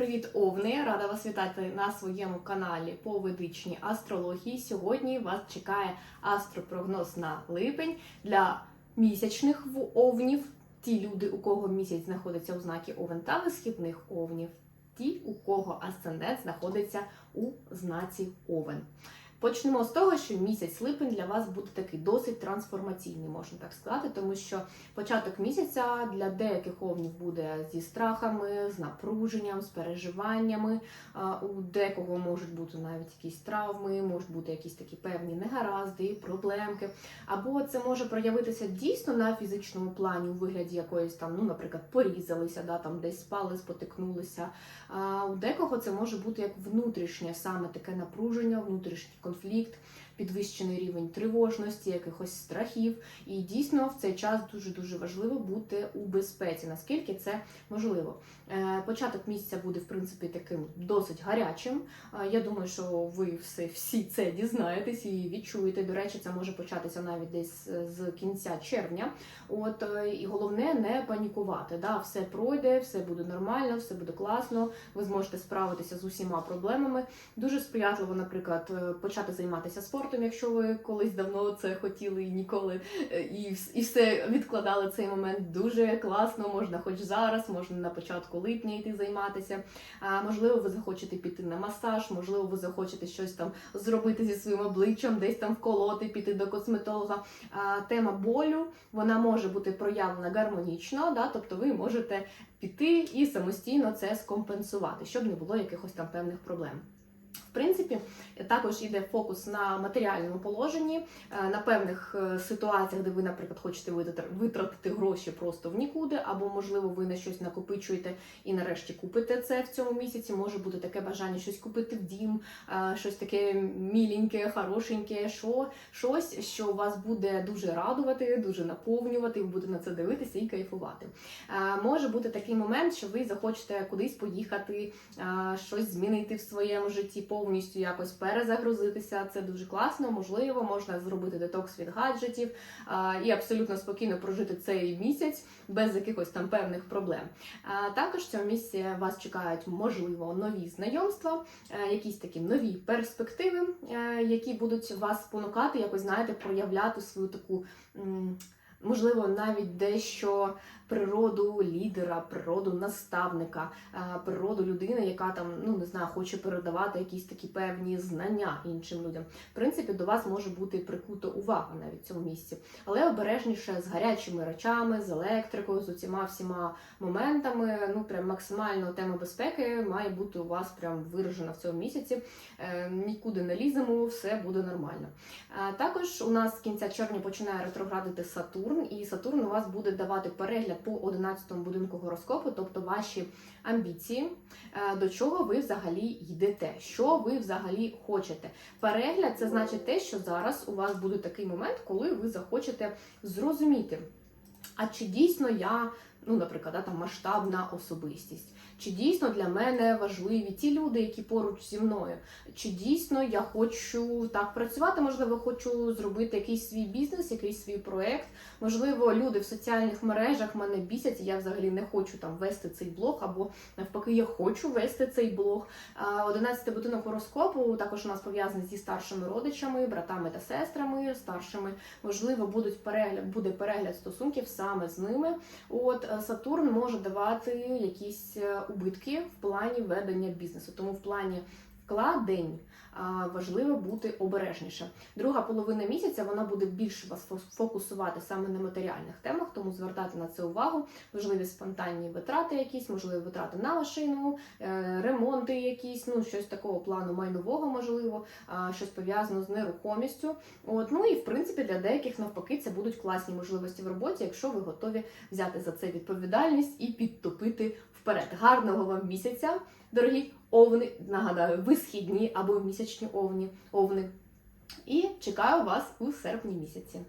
Привіт, Овни! Рада вас вітати на своєму каналі по ведичній астрології. Сьогодні вас чекає астропрогноз на липень для місячних овнів. Ті люди, у кого місяць знаходиться у знакі Овен та висхідних овнів, ті, у кого асцендент знаходиться у знаці Овен. Почнемо з того, що місяць липень для вас буде такий досить трансформаційний, можна так сказати, тому що початок місяця для деяких овнів буде зі страхами, з напруженням, з переживаннями. У декого можуть бути навіть якісь травми, можуть бути якісь такі певні негаразди, проблемки. Або це може проявитися дійсно на фізичному плані у вигляді якоїсь там, ну, наприклад, порізалися, да, там десь спали, спотикнулися. А у декого це може бути як внутрішнє саме таке напруження, внутрішній конфлікт, підвищений рівень тривожності, якихось страхів. І дійсно в цей час дуже дуже важливо бути у безпеці. Наскільки це можливо? Е, Початок місяця буде в принципі таким досить гарячим. Е, Я думаю, що ви все всі це дізнаєтесь і відчуєте. До речі, це може початися навіть десь е, з кінця червня. От і головне не панікувати. Да? Все пройде, все буде нормально, все буде класно. Ви зможете справитися з усіма проблемами. Дуже сприятливо, наприклад, почати займатися спортом, якщо ви колись давно це хотіли і ніколи е, і, і все відкладали цей момент. Дуже класно, можна хоч зараз, можна на початку липня йти займатися. А можливо, ви захочете піти на масаж, можливо, ви захочете щось там зробити зі своїм обличчям, десь там вколоти, піти до косметолога. А, тема болю вона може бути проявлена гармонічно, да? тобто ви можете піти і самостійно це скомпенсувати, щоб не було якихось там певних проблем. В принципі, також іде фокус на матеріальному положенні, е, на певних е, ситуаціях, де ви, наприклад, хочете витратити- гроші просто в нікуди, або, можливо, ви на щось накопичуєте і нарешті купите це в цьому місяці. Може бути таке бажання щось купити в дім, е, щось таке міленьке, хорошеньке, що, щось, що вас буде дуже радувати, дуже наповнювати, ви будете на це дивитися і кайфувати. Може бути такий момент, що ви захочете кудись поїхати, щось змінити в своєму житті, повністю якось перезагрузитися. Це дуже класно. Можливо, можна зробити детокс від гаджетів і абсолютно спокійно прожити цей місяць без якихось там певних проблем. Також в цьому місці вас чекають, можливо, нові знайомства, е, якісь такі нові перспективи, е, які будуть вас спонукати, якось знаєте, проявляти свою таку. Можливо, навіть дещо природу лідера, природу наставника, е, природу людини, яка там, ну не знаю, хоче передавати якісь такі певні знання іншим людям. В принципі, до вас може бути прикута увага навіть в цьому місці, але обережніше з гарячими речами, з електрикою, з усіма всіма моментами. Ну прям максимально тема безпеки має бути у вас прям виражена в цьому місяці. Е, Нікуди не ліземо, все буде нормально. Також у нас з кінця червня починає ретроградити Сатурн, і Сатурн у вас буде давати перегляд по 11-му будинку гороскопу, тобто ваші амбіції, е, до чого ви взагалі йдете, що ви взагалі хочете. Перегляд це значить те, що зараз у вас буде такий момент, коли ви захочете зрозуміти. А чи дійсно я, ну, наприклад, да, там масштабна особистість? Чи дійсно для мене важливі ті люди, які поруч зі мною? Чи дійсно я хочу так працювати? Можливо, хочу зробити якийсь свій бізнес, якийсь свій проект. Можливо, люди в соціальних мережах мене бісять, і я взагалі не хочу там вести цей блог, або навпаки, я хочу вести цей блог. 11 будинок гороскопу також у нас пов'язаний зі старшими родичами, братами та сестрами, старшими. Можливо, будуть перегляд, буде перегляд стосунків саме з ними. От Сатурн може давати якісь е, убитки в плані ведення бізнесу, тому в плані вкладень важливо бути обережніше. Друга половина місяця вона буде більше вас фокусувати саме на матеріальних темах, тому звертати на це увагу. Можливі спонтанні витрати, якісь, можливі витрати на машину, е, ремонти, якісь, ну щось такого плану майнового, можливо, щось пов'язано з нерухомістю. От ну і в принципі для деяких навпаки це будуть класні можливості в роботі, якщо ви готові взяти за це відповідальність і підтопити вперед. Гарного вам місяця, дорогі овни. Нагадаю, ви східні або місячні овні, овни. І чекаю вас у серпні місяці.